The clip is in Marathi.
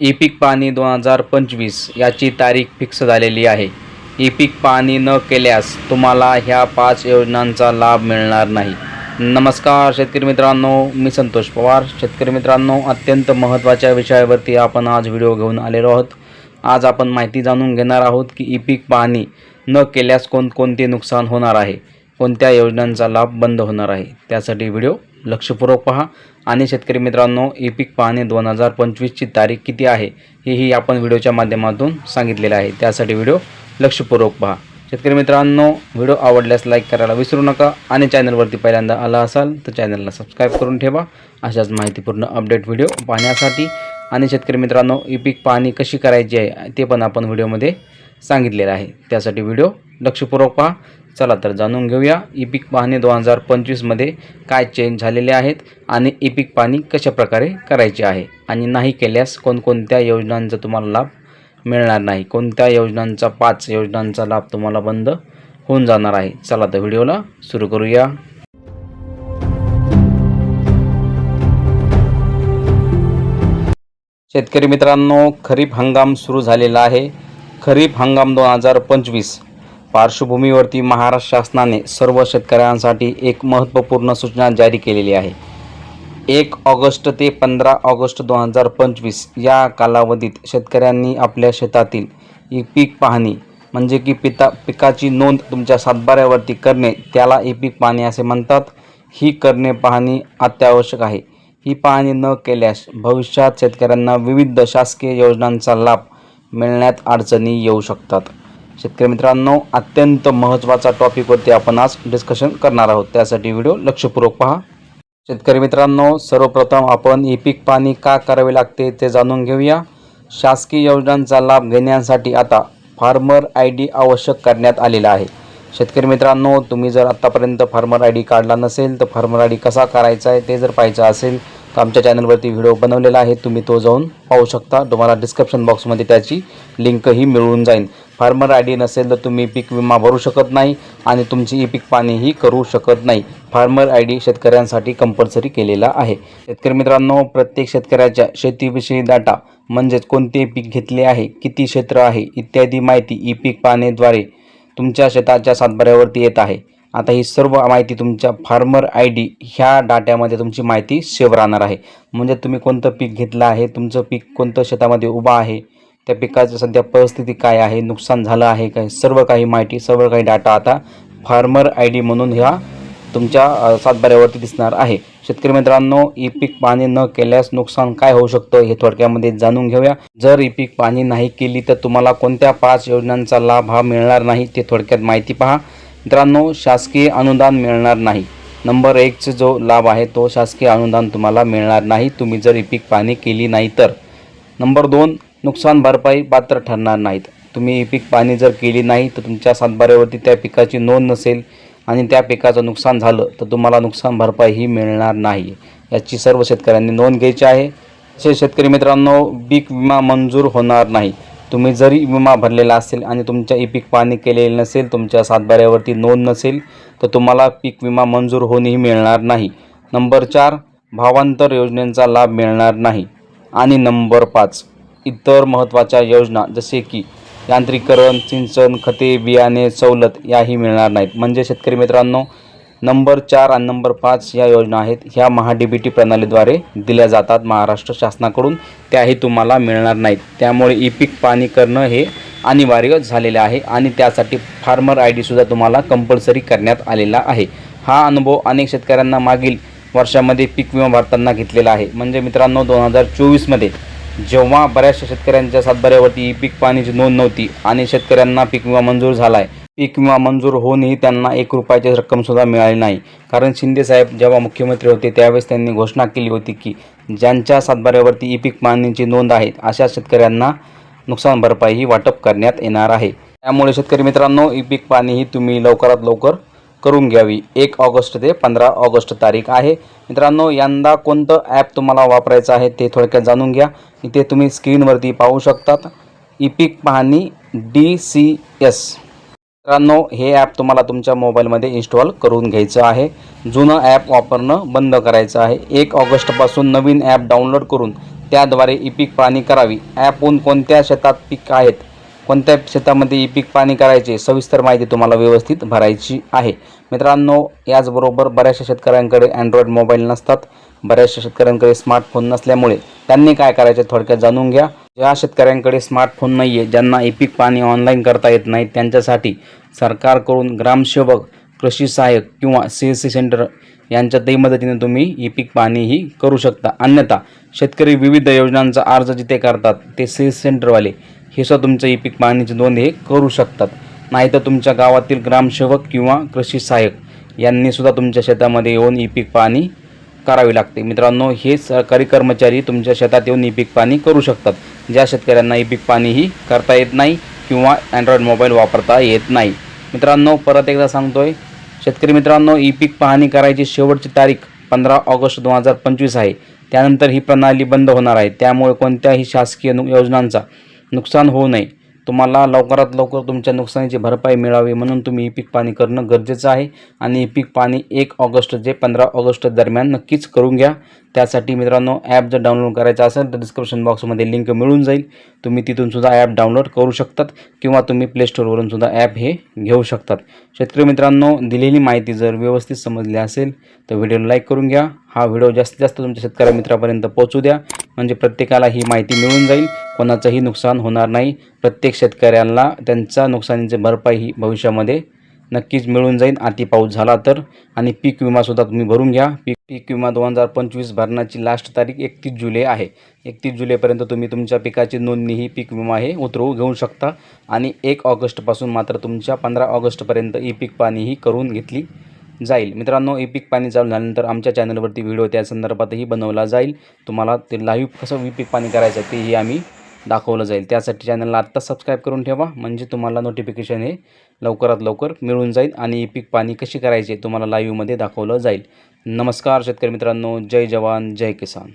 ई पीक पाहणी दोन हजार पंचवीस याची तारीख फिक्स झालेली आहे. ई पीक पाहणी न केल्यास तुम्हाला ह्या पाच योजनांचा लाभ मिळणार नाही. नमस्कार शेतकरी मित्रांनो. मी संतोष पवार. शेतकरी मित्रांनो अत्यंत महत्त्वाच्या विषयावरती आपण आज व्हिडिओ घेऊन आलेलो आहोत. आज आपण माहिती जाणून घेणार आहोत की ई पीक पाहणी न केल्यास कोणकोणते नुकसान होणार आहे. कोणत्या योजनांचा लाभ बंद होणार आहे? त्यासाठी व्हिडिओ लक्षपूर्वक पहा. आणि शेतकरी मित्रांनो ई पीक पाहणी दोन हजार पंचवीसची तारीख किती आहे हेही आपण व्हिडिओच्या माध्यमातून सांगितलेलं आहे. त्यासाठी व्हिडिओ लक्षपूर्वक पहा. शेतकरी मित्रांनो व्हिडिओ आवडल्यास लाईक करायला विसरू नका आणि चॅनलवरती पहिल्यांदा आला असाल तर चॅनलला सबस्क्राईब करून ठेवा. अशाच माहितीपूर्ण अपडेट व्हिडिओ पाहण्यासाठी. आणि शेतकरी मित्रांनो ई पीक पाहणी कशी करायची आहे ते पण आपण व्हिडिओमध्ये सांगितलेलं आहे. त्यासाठी व्हिडिओ लक्षपूर्वक पहा. चला तर जाणून घेऊया ई पीक पाहणी दोन हजार पंचवीसमध्ये काय चेंज झालेले आहेत आणि ई पीक पाहणी कशा प्रकारे करायची आहे. आणि नाही केल्यास कोणकोणत्या योजनांचा तुम्हाला लाभ मिळणार नाही. कोणत्या योजनांचा पाच योजनांचा लाभ तुम्हाला बंद होऊन जाणार आहे. चला तर व्हिडिओला सुरू करूया. शेतकरी मित्रांनो खरीप हंगाम सुरू झालेला आहे. खरीप हंगाम दोन हजार पंचवीस. पार्श्वभूमीवरती महाराष्ट्र शासनाने सर्व शेतकऱ्यांसाठी एक महत्त्वपूर्ण सूचना जारी केलेली आहे. एक ऑगस्ट ते पंधरा ऑगस्ट दोन हजार पंचवीस या कालावधीत शेतकऱ्यांनी आपल्या शेतातील ई पीक पाहणी म्हणजे की पिता पिकाची नोंद तुमच्या सातबाऱ्यावरती करणे त्याला ई पीक पाहणी असे म्हणतात. ही करणे पाहणी अत्यावश्यक आहे. ही पाहणी न केल्यास भविष्यात शेतकऱ्यांना विविध शासकीय योजनांचा लाभ मिळण्यात अडचणी येऊ शकतात. शेतकरी मित्रांनो अत्यंत महत्त्वाचा टॉपिकवरती आपण आज डिस्कशन करणार आहोत. त्यासाठी व्हिडिओ लक्षपूर्वक पहा. शेतकरी मित्रांनो सर्वप्रथम आपण ई पीक पाणी का करावे लागते ते जाणून घेऊया. शासकीय योजनांचा लाभ घेण्यासाठी आता फार्मर आय डी आवश्यक करण्यात आलेला आहे. शेतकरी मित्रांनो तुम्ही जर आत्तापर्यंत फार्मर आय डी काढला नसेल तर फार्मर आय डी कसा करायचा आहे ते जर पाहायचं असेल आमच्या चॅनलवरती व्हिडिओ बनवलेला आहे तुम्ही तो जाऊन पाहू शकता. तुम्हाला डिस्क्रिप्शन बॉक्समध्ये त्याची लिंकही मिळून जाईल. फार्मर आय डी नसेल तर तुम्ही पीक विमा भरू शकत नाही आणि तुमची ई पीक पाणीही करू शकत नाही. फार्मर आय डी शेतकऱ्यांसाठी कंपल्सरी केलेला आहे. शेतकरी मित्रांनो प्रत्येक शेतकऱ्याच्या शेतीविषयी डाटा म्हणजेच कोणते पीक घेतले आहे किती क्षेत्र आहे इत्यादी माहिती ई पीक पाहणीद्वारे तुमच्या शेताच्या सातबाऱ्यावरती येत आहे. आता ही सर्व माहिती तुमच्या फार्मर आय डी ह्या डाट्यामध्ये तुमची माहिती सेव्ह राहणार आहे. म्हणजे तुम्ही कोणतं पीक घेतलं आहे तुमचं पीक कोणतं शेतामध्ये उभं आहे त्या पिकाचं सध्या परिस्थिती काय आहे नुकसान झालं आहे काय सर्व काही माहिती सर्व काही डाटा आता फार्मर आय डी म्हणून ह्या तुमच्या सातबाऱ्यावरती दिसणार आहे. शेतकरी मित्रांनो ई पीक पाणी न केल्यास नुकसान काय होऊ शकतं हे थोडक्यामध्ये जाणून घेऊया. जर ई पीक पाणी नाही केली तर तुम्हाला कोणत्या पाच योजनांचा लाभ हा मिळणार नाही ते थोडक्यात माहिती पहा. मित्रांनो शासकीय अनुदान मिळणार नाही. नंबर एकचा जो लाभ आहे तो शासकीय अनुदान तुम्हाला मिळणार नाही. तुम्ही जर ई पीक पाणी केली नाही तर. नंबर दोन नुकसान भरपाई पात्र ठरणार नाहीत. तुम्ही ई पीक पाणी जर केली नाही तर तुमच्या सातबाऱ्यावरती त्या पिकाची नोंद नसेल आणि त्या पिकाचं नुकसान झालं तर तुम्हाला नुकसान भरपाई ही मिळणार नाही. याची सर्व शेतकऱ्यांनी नोंद घ्यायची आहे. असे शेतकरी मित्रांनो पीक विमा मंजूर होणार नाही. तुम्ही जरी विमा भरलेला असेल आणि तुमच्या ई पीक पाणी केलेली नसेल तुमच्या सातबाऱ्यावरती नोंद नसेल तर तुम्हाला पीक विमा मंजूर होणेही मिळणार नाही. नंबर चार भावांतर योजनेचा लाभ मिळणार नाही. आणि नंबर पाच इतर महत्त्वाच्या योजना जसे की यांत्रिकरण सिंचन खते बियाणे सवलत याही मिळणार नाहीत. म्हणजे शेतकरी मित्रांनो नंबर चार आणि नंबर पाच या योजना आहेत. ह्या महाडीबीटी बी टी प्रणालीद्वारे दिल्या जातात महाराष्ट्र शासनाकडून. त्याही तुम्हाला मिळणार नाहीत. त्यामुळे ई पीक पाणी करणं हे अनिवार्य झालेले आहे आणि त्यासाठी फार्मर आय डीसुद्धा तुम्हाला कंपल्सरी करण्यात आलेला आहे. हा अनुभव अनेक शेतकऱ्यांना मागील वर्षामध्ये पीक विमा भरताना घेतलेला आहे. म्हणजे मित्रांनो दोन हजार चोवीसमध्ये जेव्हा बऱ्याचशा शेतकऱ्यांच्या सातबाऱ्यावरती ई पीक पाणीची नोंद नव्हती आणि शेतकऱ्यांना पीक विमा मंजूर झाला आहे पीक विमा मंजूर होऊनही त्यांना एक रुपयाची रक्कमसुद्धा मिळाली नाही. कारण शिंदेसाहेब जेव्हा मुख्यमंत्री होते त्यावेळेस त्यांनी घोषणा केली होती की ज्यांच्या सातबाऱ्यावरती ई पीक पाणीची नोंद आहे अशा शेतकऱ्यांना नुकसान भरपाई ही वाटप करण्यात येणार आहे. त्यामुळे शेतकरी मित्रांनो ई पीक पाणी ही तुम्ही लवकरात लवकर करून घ्यावी. एक ऑगस्ट ते पंधरा ऑगस्ट तारीख आहे. मित्रांनो यंदा कोणतं ॲप तुम्हाला वापरायचं आहे ते थोडक्यात जाणून घ्या. इथे तुम्ही स्क्रीनवरती पाहू शकतात. ई पीक पाहणी डी सी एस. मित्रांनो हे ॲप तुम्हाला तुमच्या मोबाईलमध्ये इन्स्टॉल करून घ्यायचं आहे. जुनं ॲप वापरणं बंद करायचं आहे. एक ऑगस्टपासून नवीन ॲप डाउनलोड करून त्याद्वारे ई पीक पाणी करावी ॲपहून कोणत्या शेतात पीक आहेत कोणत्या शेतामध्ये ई पीक पाणी करायचे सविस्तर माहिती तुम्हाला व्यवस्थित भरायची आहे. मित्रांनो याचबरोबर बऱ्याचशा शेतकऱ्यांकडे अँड्रॉइड मोबाईल नसतात. बऱ्याचशा शेतकऱ्यांकडे स्मार्टफोन नसल्यामुळे त्यांनी काय करायचे थोडक्यात जाणून घ्या. ज्या शेतकऱ्यांकडे स्मार्टफोन नाही आहे ज्यांना ई पाणी ऑनलाईन करता येत नाही त्यांच्यासाठी सरकारकडून ग्रामसेवक कृषी सहाय्यक किंवा सी एस सी सेंटर यांच्यातही मदतीने तुम्ही ई पीक पाणीही करू शकता. अन्यथा शेतकरी विविध योजनांचा अर्ज जिथे करतात ते सी एस सेंटरवाले हे सुद्धा तुमचं ई पीक पाणीची नोंद हे करू शकतात. नाहीतर तुमच्या गावातील ग्रामसेवक किंवा कृषी सहाय्यक यांनी सुद्धा तुमच्या शेतामध्ये येऊन ई पीक पाणी करावी लागते. मित्रांनो हे सरकारी कर्मचारी तुमच्या शेतात येऊन ई पीक पाणी करू शकतात. ज्या शेतकऱ्यांना ई पीक पाणीही करता येत नाही किंवा अँड्रॉईड मोबाईल वापरता येत नाही. मित्रांनो परत एकदा सांगतो आहे शेतकरी मित्रांनो ई पीक पाहणी करायची शेवटची तारीख पंधरा ऑगस्ट दोन हजार पंचवीस आहे. त्यानंतर ही प्रणाली बंद होणार आहे. त्यामुळे कोणत्याही शासकीय नु योजनांचा नुकसान होऊ नये. तुम्हाला लवकरात लवकर तुमच्या नुकसानीची भरपाई मिळावी म्हणून तुम्ही पीक पाणी करणं गरजेचं आहे. आणि पीक पाणी एक ऑगस्ट जे पंधरा ऑगस्ट दरम्यान नक्कीच करून घ्या. त्यासाठी मित्रांनो ॲप जर डाउनलोड करायचं असेल तर डिस्क्रिप्शन बॉक्समध्ये लिंक मिळून जाईल. तुम्ही तिथून सुद्धा ॲप डाउनलोड करू शकतात किंवा तुम्ही प्लेस्टोरवरून सुद्धा ॲप हे घेऊ शकतात. शेतकरी मित्रांनो दिलेली माहिती जर व्यवस्थित समजली असेल तर व्हिडिओला लाईक करून घ्या. हा व्हिडिओ जास्तीत जास्त तुमच्या शेतकऱ्या मित्रापर्यंत पोहोचू द्या. म्हणजे प्रत्येकाला ही माहिती मिळून जाईल. कोणाचंही नुकसान होणार नाही. प्रत्येक शेतकऱ्यांना त्यांच्या नुकसानीची भरपाई ही भविष्यामध्ये नक्कीच मिळून जाईल. अति पाऊस झाला तर. आणि पीक विमासुद्धा तुम्ही भरून घ्या. पीक पीक विमा दोन हजार पंचवीस भरण्याची लास्ट तारीख एकतीस जुलै आहे. एकतीस जुलैपर्यंत तुम्ही तुमच्या पिकाची नोंदणी ही पीक विमा हे उतरवू घेऊ शकता. आणि एक ऑगस्टपासून मात्र तुमच्या पंधरा ऑगस्टपर्यंत ई पीक पाणी ही करून घेतली. जाईल. मित्रांनो ई पाणी चालू झाल्यानंतर आमच्या चॅनलवरती व्हिडिओ त्या संदर्भातही बनवला जाईल. तुम्हाला ते लाईव्ह कसं ई पाणी करायचं आहे तेही आम्ही दाखवलं जाईल. त्यासाठी चॅनलला आत्ता सबस्क्राईब करून ठेवा म्हणजे तुम्हाला नोटिफिकेशन हे लवकरात लवकर मिळून जाईल आणि ई पीक पाणी कशी करायची तुम्हाला लाईव्हमध्ये दाखवलं जाईल. नमस्कार शेतकरी मित्रांनो जय जवान जय किसान.